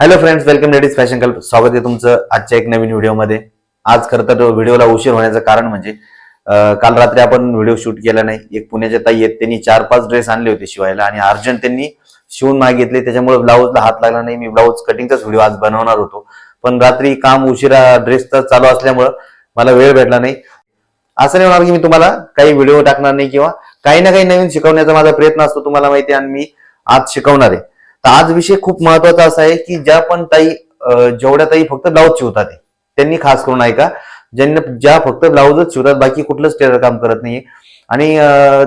Hello friends welcome ladies fashion Kalp स्वागत आहे तुमचं आजच्या एक नवीन व्हिडिओमध्ये आज खरं तर व्हिडिओला उशीर होण्याचं कारण म्हणजे काल रात्री आपण व्हिडिओ शूट केला नाही. एक पुण्याच्या ताई आहेत त्यांनी चार पाच ड्रेस आणले होते शिवायला आणि अर्जंट त्यांनी शिवून मागितले. त्याच्यामुळे ब्लाऊजला हात लागला नाही. मी ब्लाऊज कटिंगचाच व्हिडिओ आज बनवणार होतो. पण रात्री काम उशिरा ड्रेसचा चालू असल्यामुळं मला वेळ भेटला नाही. असं नाही होणार की मी तुम्हाला काही व्हिडिओ टाकणार नाही किंवा काही ना काही नवीन शिकवण्याचा माझा प्रयत्न असतो तुम्हाला माहिती आहे आणि मी आज शिकवणार आहे. तर आज विषय खूप महत्त्वाचा असा आहे की ज्या पण ताई जेवढ्या ताई फक्त ब्लाऊज शिवतात त्यांनी खास करून ऐका ज्यांना ज्या फक्त ब्लाऊजच शिवतात बाकी कुठलंच टेलर काम करत नाहीये. आणि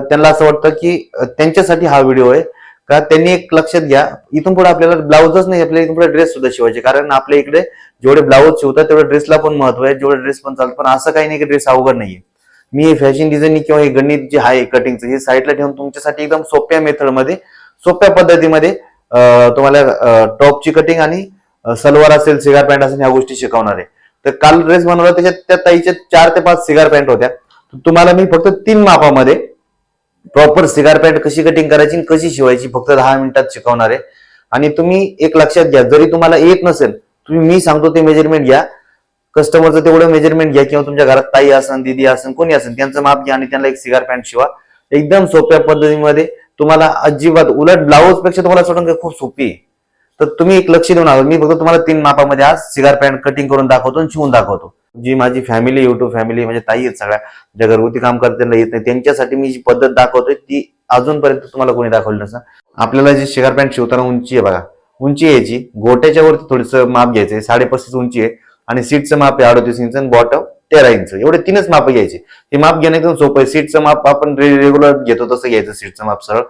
त्यांना असं वाटतं की त्यांच्यासाठी हा व्हिडिओ आहे. का त्यांनी एक लक्षात घ्या इथून पुढे आपल्याला ब्लाऊजच नाही आपल्याला इथून पुढे ड्रेस सुद्धा शिवायचे. कारण आपल्या इकडे जेवढे ब्लाऊज शिवतात तेवढे ड्रेसला पण महत्त्व आहे जेवढे ड्रेस पण चालतं पण असं काही नाही की ड्रेस अवघड नाहीये. मी फॅशन डिझाईनिंग किंवा हे गणित जे आहे कटिंगचं हे साईडला ठेवून तुमच्यासाठी एकदम सोप्या मेथडमध्ये सोप्या पद्धतीमध्ये तुम्हाला टॉपची कटिंग आणि सलवार असेल सिगार पॅन्ट असेल ह्या गोष्टी शिकवणार आहे. तर काल ड्रेस बनवला त्याच्यात त्या ताईच्या चार ते पाच सिगार पॅन्ट होत्या. तुम्हाला मी फक्त तीन मापामध्ये प्रॉपर सिगार पॅन्ट कशी कटिंग करायची कशी शिवायची फक्त दहा मिनिटात शिकवणार आहे. आणि तुम्ही एक लक्षात घ्या जरी तुम्हाला येत नसेल तुम्ही मी सांगतो ते मेजरमेंट घ्या. कस्टमरचं तेवढं मेजरमेंट घ्या किंवा तुमच्या घरात ताई असन दिदी असन कोणी असेल त्यांचं माप घ्या आणि त्यांना एक सिगार पॅन्ट शिवा. एकदम सोप्या पद्धतीमध्ये तुम्हाला अजिबात उलट ब्लाऊजपेक्षा तुम्हाला सोडून खूप सोपी आहे. तर तुम्ही एक लक्ष देऊन आहोत मी फक्त तुम्हाला तीन मापामध्ये आज सिगार पॅन्ट कटिंग करून दाखवतो आणि शिवून दाखवतो. जी माझी फॅमिली युट्यूब फॅमिली म्हणजे ताई आहेत सगळ्या ज्या घरगुती काम करतात त्यांना येत नाही. त्यांच्यासाठी मी जी पद्धत दाखवतोय ती अजूनपर्यंत तुम्हाला कोणी दाखवली नसं आपल्याला जी शिगार पॅन्ट शिवताना उंची आहे बघा. उंची यायची. गोट्याच्या वरती थोडस माप घ्यायचंय. साडेपस्तीस उंची आहे. आणि सीटचं माप आहे अडतीस इंच आणि बॉटम तेरा इंच एवढे तीनच माप घ्यायचे. हे माप घेणं एकदम सोपं आहे. सीटचं माप आपण रेग्युलर घेतो तसं घ्यायचं सीटचं माप सरळ.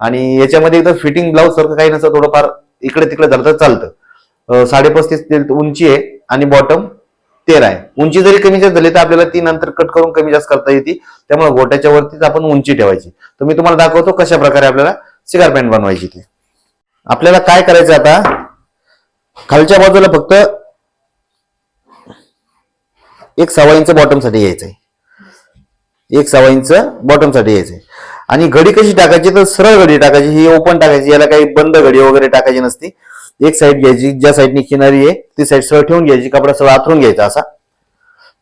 आणि याच्यामध्ये एकदम फिटिंग ब्लाऊज सारखं काही नसतं थोडंफार इकडे तिकडे झालं तर चालतं. साडेपस्तीस ते उंची आहे आणि बॉटम तेरा आहे. उंची जरी कमी जास्त झाली तर आपल्याला ती नंतर कट करून कमी जास्त करता येते. त्यामुळे गोट्याच्या वरतीच आपण उंची ठेवायची. तर मी तुम्हाला दाखवतो कशा प्रकारे आपल्याला सिगार पॅन्ट बनवायची ती. आपल्याला काय करायचं आता? खालच्या बाजूला फक्त एक सव्वा इंच बॉटमसाठी आहे एक सव्वा इंच बॉटमसाठी आहे आणि घडी कशी टाकायची? तर सरळ घडी टाकायची. ही ओपन टाकायची. याला काही बंद घडी वगैरे टाकायची नसती. एक साईड घ्यायची. ज्या साईडनी किनारी आहे ती साईड सरळ ठेवून घ्यायची. कपडा सरळ आथरून घ्यायचा असा.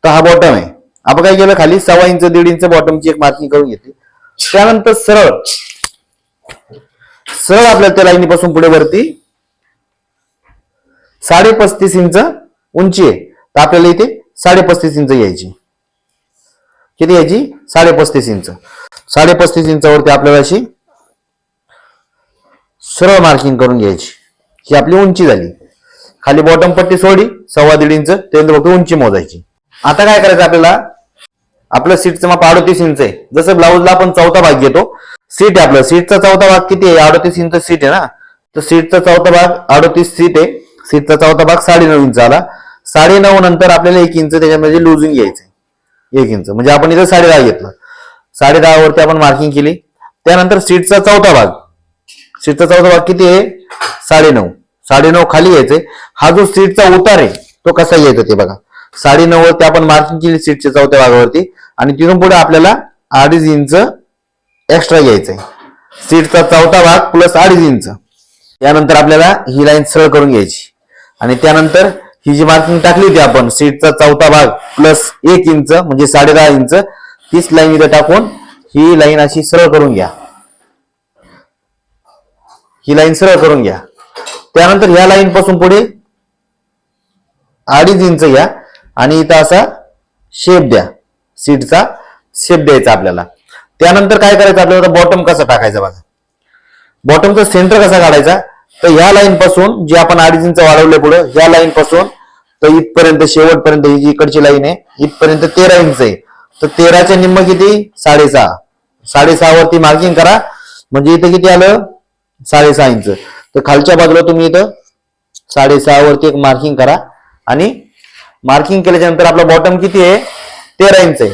तर हा बॉटम आहे. आपण काय केलं? खाली सव्वा इंच दीड इंच बॉटमची एक मार्किंग करून घेतली. त्यानंतर सरळ. सरळ आपल्या त्या लाईनीपासून पुढे वरती साडे पस्तीस इंच उंची आहे. तर आपल्याला इथे साडे पस्तीस इंच यायची. किती यायची? साडे पस्तीस इंच. साडे पस्तीस इंचावरती आपल्याला अशी सरळ मार्किंग करून घ्यायची. ही आपली उंची झाली. खाली बॉटम पट्टी सोडी सव्वा दीड इंच त्यानंतर फक्त उंची मोजायची. आता काय करायचं आपल्याला? आपलं सीटचं माप अडतीस इंच आहे. जसं ब्लाऊजला आपण चौथा भाग घेतो सीट आहे आपलं. सीटचा चौथा भाग किती आहे? अडतीस इंच सीट आहे ना? तर सीटचा चौथा भाग अडतीस सीट आहे. सीटचा चौथा भाग साडेनऊ इंच आला साडे नऊ नंतर आपल्याला एक इंच त्याच्यामध्ये लुजून घ्यायचं एक इंच. म्हणजे आपण इथं साडे दहा घेतलं. साडे दहावरती आपण मार्किंग केली. त्यानंतर सीटचा चौथा भाग. सीटचा चौथा भाग किती आहे? साडे नऊ साडे नऊ खाली घ्यायचंय. हा जो सीटचा उतार आहे तो कसा येतो ते बघा. साडे नऊ वरती आपण मार्किंग केली सीटच्या चौथ्या भागावरती. आणि तिथून पुढे आपल्याला अडीच इंच एक्स्ट्रा घ्यायचंय. सीटचा चौथा भाग प्लस अडीच इंच. त्यानंतर आपल्याला ही लाईन सरळ करून घ्यायची. आणि त्यानंतर ही जी मार्किंग टाकली होती आपण सीटचा चौथा भाग प्लस एक इंच म्हणजे साडे दहा इंच तीच लाईन इथं टाकून ही लाईन अशी सरळ करून घ्या. ही लाईन सरळ करून घ्या. त्यानंतर ह्या लाईन पासून पुढे अडीच इंच घ्या आणि इथं असा शेप द्या. सीटचा शेप द्यायचा आपल्याला. त्यानंतर काय करायचं आपल्याला बॉटम कसा टाकायचा बघा. बॉटमचा सेंटर कसा काढायचा? तर ह्या लाईन पासून जे आपण अडीच इंच वाढवले पुढं ह्या लाईन पासून तर इथपर्यंत शेवटपर्यंत ही जी इकडची लाईन आहे इथपर्यंत तेरा इंच आहे. तर तेराच्या निम्म किती? साडेसहा. साडेसहा वरती मार्किंग करा. म्हणजे इथं किती आलं? साडेसहा इंच तर खालच्या बाजूला तुम्ही इथं साडेसहा वरती एक मार्किंग करा. आणि मार्किंग केल्याच्यानंतर आपला बॉटम किती आहे? तेरा इंच आहे.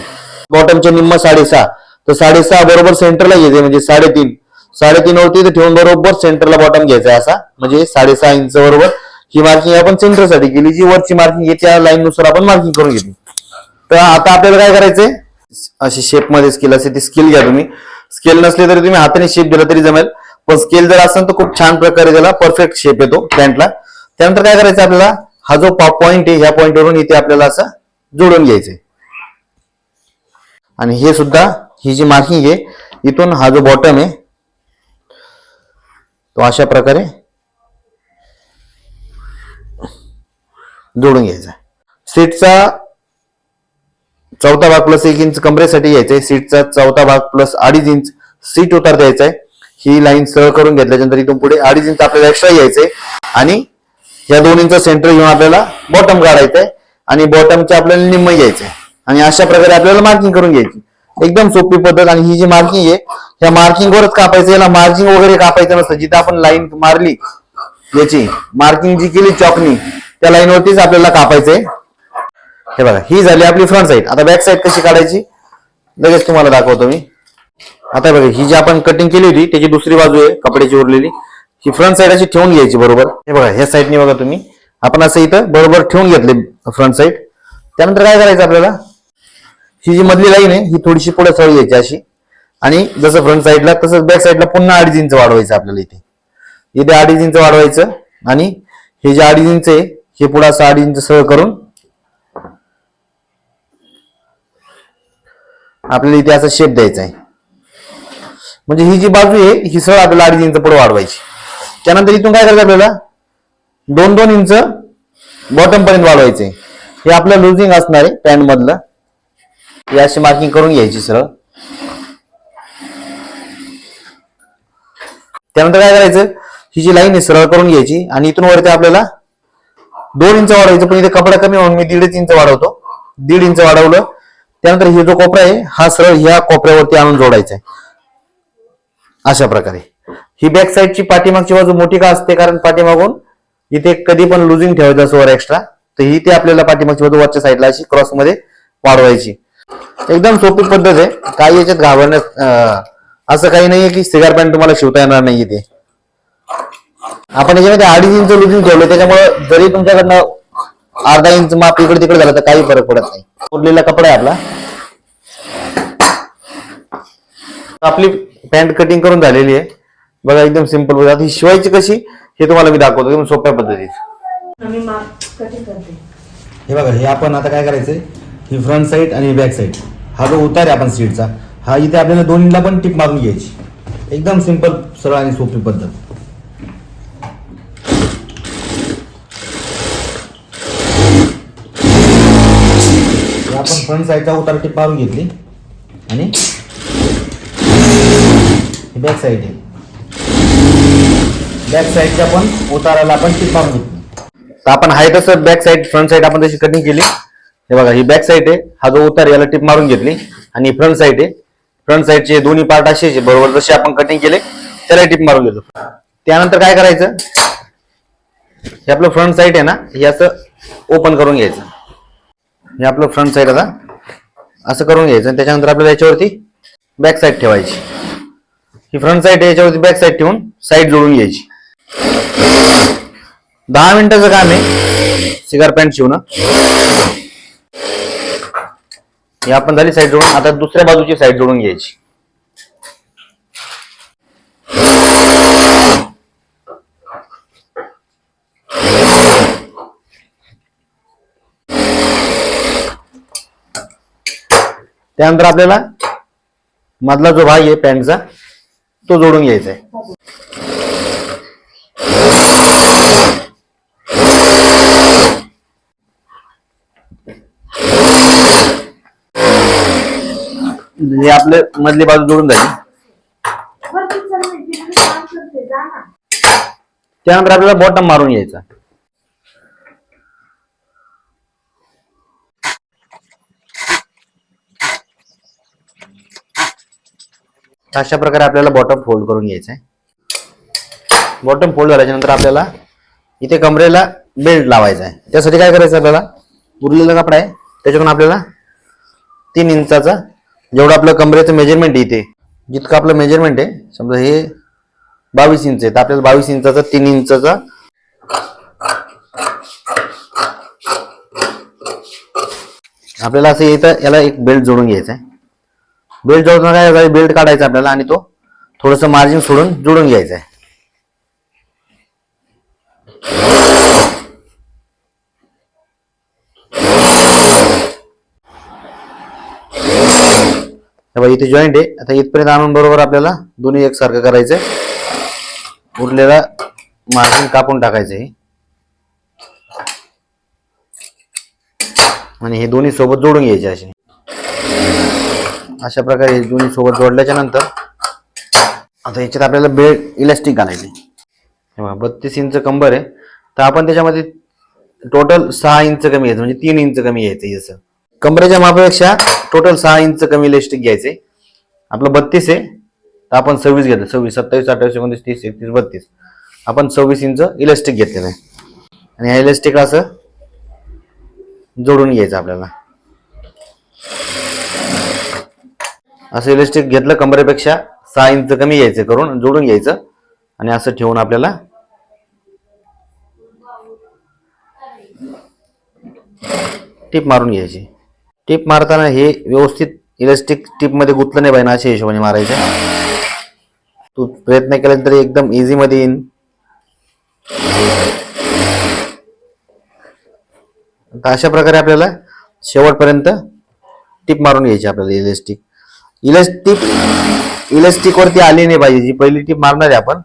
बॉटमच्या निम्म साडेसहा. तर साडेसहा बरोबर सेंटरला घ्यायचे म्हणजे साडेतीन. साडेतीन वरती ठेवून बरोबर सेंटरला बॉटम घ्यायचा असा. म्हणजे साडेसहा इंच बरोबर ही मार्किंग आपण सेंटरसाठी केली जी वरची मार्किंग आहे त्या लाईन नुसार आपण मार्किंग करून घेतली. तर आता आपल्याला काय करायचंय? अशी शेपमध्ये स्केल असेल ती स्केल घ्या तुम्ही. स्केल नसले तरी तुम्ही हाताने शेप दिला तरी जमेल. पण स्केल जर असेल तर खूप छान प्रकारे त्याला परफेक्ट शेप येतो पॅन्टला त्यानंतर काय करायचं आपल्याला? हा जो पॉइंट आहे ह्या पॉइंटवरून इथे आपल्याला असं जोडून घ्यायचंय. आणि हे सुद्धा ही जी मार्किंग आहे इथून हा जो बॉटम आहे तो अशा प्रकारे जोडून घ्यायचा सीटचा चौथा भाग प्लस एक इंच कमरेसाठी घ्यायचा आहे सीटचा चौथा भाग प्लस अडीच इंच सीट उतार द्यायचा आहे ही लाईन सरळ करून घेतल्यानंतर इथून पुढे अडीच इंच आपल्याला एक्स्ट्रा घ्यायचंय. आणि या दोन इंच सेंटर घेऊन आपल्याला बॉटम काढायचंय. आणि बॉटमचे आपल्याला निम्म घ्यायचं आहे आणि अशा प्रकारे आपल्याला मार्किंग करून घ्यायची. एकदम सोपी पद्धत आणि ही जी मार्किंग आहे ह्या मार्किंग वरच कापायचं याला मार्किंग वगैरे कापायचं नसतं. जिथं आपण लाईन मारली याची मार्किंग जी केली चॉकनी त्या लाईनवरतीच आपल्याला कापायचंय. हे बघा ही झाली आपली फ्रंट साईड आता बॅक साईड कशी काढायची? लगेच तुम्हाला दाखवतो मी. आता बघा ही जी आपण कटिंग केली होती त्याची दुसरी बाजू आहे कपड्याची उरलेली. ही फ्रंट साईड अशी ठेवून घ्यायची बरोबर? हे बघा ह्या साईडने बघा तुम्ही. आपण असं इथं बरोबर ठेवून घेतले फ्रंट साईड त्यानंतर काय करायचं आपल्याला? ही जी मधली लाईन आहे ही थोडीशी पुढे सरळ घ्यायची अशी. आणि जसं फ्रंट साईडला तसंच बॅक साईडला पुन्हा अडीच इंच वाढवायचं आपल्याला इथे. इथे अडीच इंच वाढवायचं आणि हे जे अडीच इंच आहे हे पुढा असं इंच सरळ करून आपल्याला इथे असा शेप द्यायचा आहे. म्हणजे ही जी बाजू आहे ही सरळ आपल्याला अडीच इंच पुढे वाढवायची. त्यानंतर इथून काय करायचं आपल्याला? दोन दोन इंच बॉटम पर्यंत वाढवायचे. हे आपलं लुझिंग असणार आहे पॅन्ट मधलं. हे अशी मार्किंग करून घ्यायची सरळ. त्यानंतर काय करायचं? ही जी लाईन आहे सरळ करून घ्यायची. आणि इथून वरती आपल्याला दोन इंच वाढवायचं पण इथे कपडा कमी म्हणून मी दीडच इंच वाढवतो. दीड इंच वाढवलं. त्यानंतर हे जो कोपरा आहे हा सरळ ह्या कोपऱ्यावरती आणून जोडायचा आहे. अशा प्रकारे. ही बॅक साईडची पाठीमागची बाजू मोठी का असते? कारण पाठीमागून इथे कधी पण लुजिंग ठेवायचं असं वर एक्स्ट्रा तर ही ते आपल्याला पाठीमागची बाजू वरच्या साईडला अशी क्रॉसमध्ये वाढवायची. एकदम सोपी पद्धत आहे. काही याच्यात घाबरण्यात असं काही नाहीये की सिगार पॅन्ट तुम्हाला शिवता येणार नाही ते. आपण याच्यामध्ये अडीच इंच लुजिंग ठेवलं त्याच्यामुळे जरी तुमच्याकडनं अर्धा इंच माप इकडे तिकडे झालं तर काही फरक पडत नाही. उरलेला कपडा आहे आपला. आपली पॅन्ट कटिंग करून झालेली आहे. बघा एकदम सिंपल पद्धत ही शिवायची कशी हे तुम्हाला मी दाखवतो. एकदम सोप्या पद्धतीत. मी माप कधी करते. हे बघा हे आपण आता काय करायचंय? ही फ्रंट साईड आणि बॅक साईड हा जो उतार आहे आपण सीटचा हा इथे आपल्याला दोन्हीला पण टिप मारून घ्यायची. एकदम सिंपल सरळ आणि सोपी पद्धत हे आपण फ्रंट साईडचा उतार टिप मारून घेतली. आणि बॅक साईड आहे. बॅक साईडच्या पण उताराला आपण टिप मारून घेतली. तर आपण आहे तसं बॅक साईड फ्रंट साईड आपण तशी कटिंग केली. हे बघा ही बॅक साईड आहे. हा जो उतार याला टिप मारून घेतली. आणि फ्रंट साईड आहे. फ्रंट साईडचे दोन्ही पार्ट आहे बरोबर जसे आपण कटिंग केले त्याला टिप मारून घेतो. त्यानंतर काय करायचं? हे आपलं फ्रंट साईड आहे ना हे असं ओपन करून घ्यायचं. हे आपलं फ्रंट साईड आता. असं करून घ्यायचं आणि त्याच्यानंतर आपल्याला याच्यावरती बॅक साईड ठेवायची. ही फ्रंट साईड याच्यावरती बॅक साईड ठेवून साईड जोडून घ्यायची. दहा मिनिटाचं काम आहे. सिगार पॅन्ट शिवणं. हे आपण झाली साईड जोडून. आता दुसऱ्या बाजूची साईड जोडून घ्यायची. त्यानंतर आपल्याला मधला जो भाग आहे पॅन्टचा तो जोडून घ्यायचा आहे. हे आपले मधली बाजू जोडून झाली. वरती चल मी तिकडे काम करते जा ना. त्यानंतर आपल्याला बॉटम मारून घ्यायचा. अशा प्रकारे आपल्याला बॉटम फोल्ड करून घ्यायचं आहे बॉटम फोल्ड झाल्याच्यानंतर आपल्याला इथे कमरेला बेल्ट लावायचा आहे त्यासाठी काय करायचं आपल्याला? उरलेला कपडा आहे. त्याच्यातून आपल्याला तीन इंचाचा जेवढं आपलं कमरेचं मेजरमेंट आहे इथे जितकं आपलं मेजरमेंट आहे समजा हे बावीस इंच आहे तर आपल्याला बावीस इंचाचा तीन इंचाचा आपल्याला असं येतं याला एक बेल्ट जोडून घ्यायचा आहे बेल्ट जोडून काय करायचं बेल्ट काढायचा आपल्याला आणि तो थोडस मार्जिन सोडून जोडून घ्यायचा आहे. इथे जॉईंट आहे. आता इथपर्यंत आणून बरोबर आपल्याला दोन्ही एकसारखं करायचंय. उरलेला मार्जिन कापून टाकायचं टाकायचंय आणि हे दोन्ही सोबत जोडून घ्यायचे असे. अशा प्रकारे हे दोन्ही सोबत जोडल्याच्या नंतर आता याच्यात आपल्याला बेड इलास्टिक घालायचे. बत्तीस इंच कंबर आहे. तर आपण त्याच्यामध्ये टोटल सहा इंच कमी यायचं म्हणजे तीन इंच कमी यायचं याचं कंबरेच्या मापापेक्षा टोटल सहा इंच कमी इलास्टिक घ्यायचे. आपलं बत्तीस आहे. तर आपण सव्वीस घेतलं. सव्वीस सत्तावीस अठ्ठावीस एकोणतीस तीस एकतीस बत्तीस. आपण सव्वीस इंच इलास्टिक घेतलेलं आहे. आणि ह्या इलास्टिक असं जोडून घ्यायचं आपल्याला. असं इलेस्टिक घेतलं कमरेपेक्षा सहा इंच कमी घ्यायचं करून जोडून घ्यायचं. आणि असं ठेवून आपल्याला टिप मारून घ्यायची. टिप मारताना हे व्यवस्थित इलेस्टिक टिपमध्ये गुतलं नाही पाहिजे ना अशा हिशोबाने मारायचं. तू प्रयत्न केला तरी एकदम इझीमध्ये येईन. अशा प्रकारे आपल्याला शेवटपर्यंत टिप मारून घ्यायची आपल्याला इलेस्टिक इलेस्टिक इलेस्टिक वरती आली नाही पाहिजे. जी पहिली टिप मारणार आहे आपण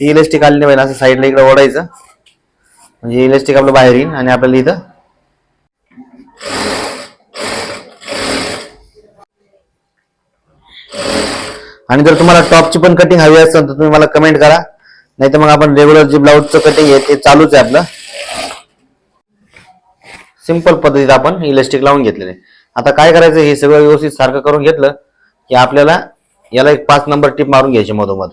ती इलेस्टिक आली नाही पाहिजे. असं साईडला इकडे ओढायचं. म्हणजे इलेस्टिक आपलं बाहेर येईल आणि आपल्याला इथं आणि जर तुम्हाला टॉपची पण कटिंग हवी असेल तर तुम्ही मला कमेंट करा. नाही तर मग आपण रेग्युलर जे ब्लाऊजचं कटिंग आहे ते चालूच आहे आपलं. सिंपल पद्धतीत आपण इलेस्टिक लावून घेतलेले आहे. आता काय करायचं? हे सगळं व्यवस्थित सारखं करून घेतलं. की आपल्याला याला एक पाच नंबर टिप मारून घ्यायची मधोमध.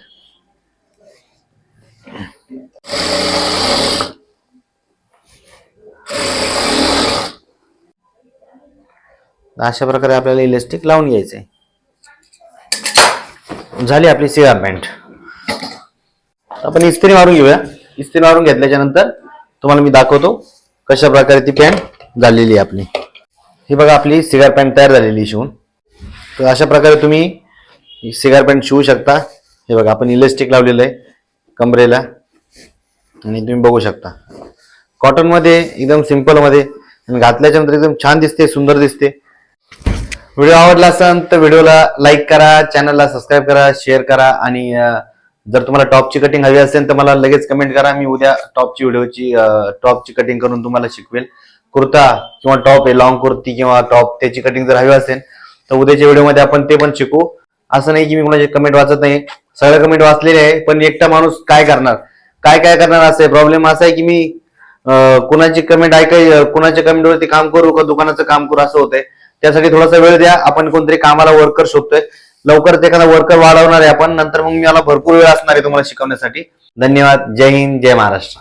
अशा प्रकारे आपल्याला इलेस्टिक लावून घ्यायचंय. झाली आपली सिगा पॅन्ट आपण इस्त्री मारून घेऊया. इस्त्री मारून घेतल्याच्या नंतर तुम्हाला मी दाखवतो कशा प्रकारे ती पॅन्ट झालेली आहे आपली. ही बघा आपली सिगार पॅन्ट तयार झालेली शिवून. तर अशा प्रकारे तुम्ही सिगार पॅन्ट शिवू शकता. हे बघा आपण इलेस्टिक लावलेलं आहे कमरेला. आणि तुम्ही बघू शकता. कॉटनमध्ये एकदम सिम्पलमध्ये आणि घातल्याच्या नंतर एकदम छान दिसते सुंदर दिसते. व्हिडिओ आवडला असेल तर व्हिडिओला लाईक करा चॅनलला सबस्क्राईब करा शेअर करा आणि जर तुम्हाला टॉपची कटिंग हवी असेल तर मला लगेच कमेंट करा. मी उद्या टॉपची व्हिडिओची टॉपची कटिंग करून तुम्हाला शिकवेल. कुर्ता किंवा टॉप आहे लॉंग कुर्ती किंवा टॉप त्याची कटिंग जर हवी असेल तर उद्याच्या व्हिडिओमध्ये आपण ते पण शिकू. असं नाही की मी कोणाचे कमेंट वाचत नाही. सगळे कमेंट वाचलेले आहे पण एकटा माणूस काय करणार? काय काय करणार असं? प्रॉब्लेम असा आहे की मी कुणाची कमेंट ऐकाय कुणाच्या कमेंटवरती काम करू का दुकानाचं काम करू असं होतंय. त्यासाठी थोडासा वेळ द्या. आपण कोणतरी कामाला वर्कर शोधतोय. लवकरच एखादा वर्कर वाढवणार आहे आपण. नंतर मग मला भरपूर वेळ असणार आहे तुम्हाला शिकवण्यासाठी. धन्यवाद. जय हिंद. जय महाराष्ट्र.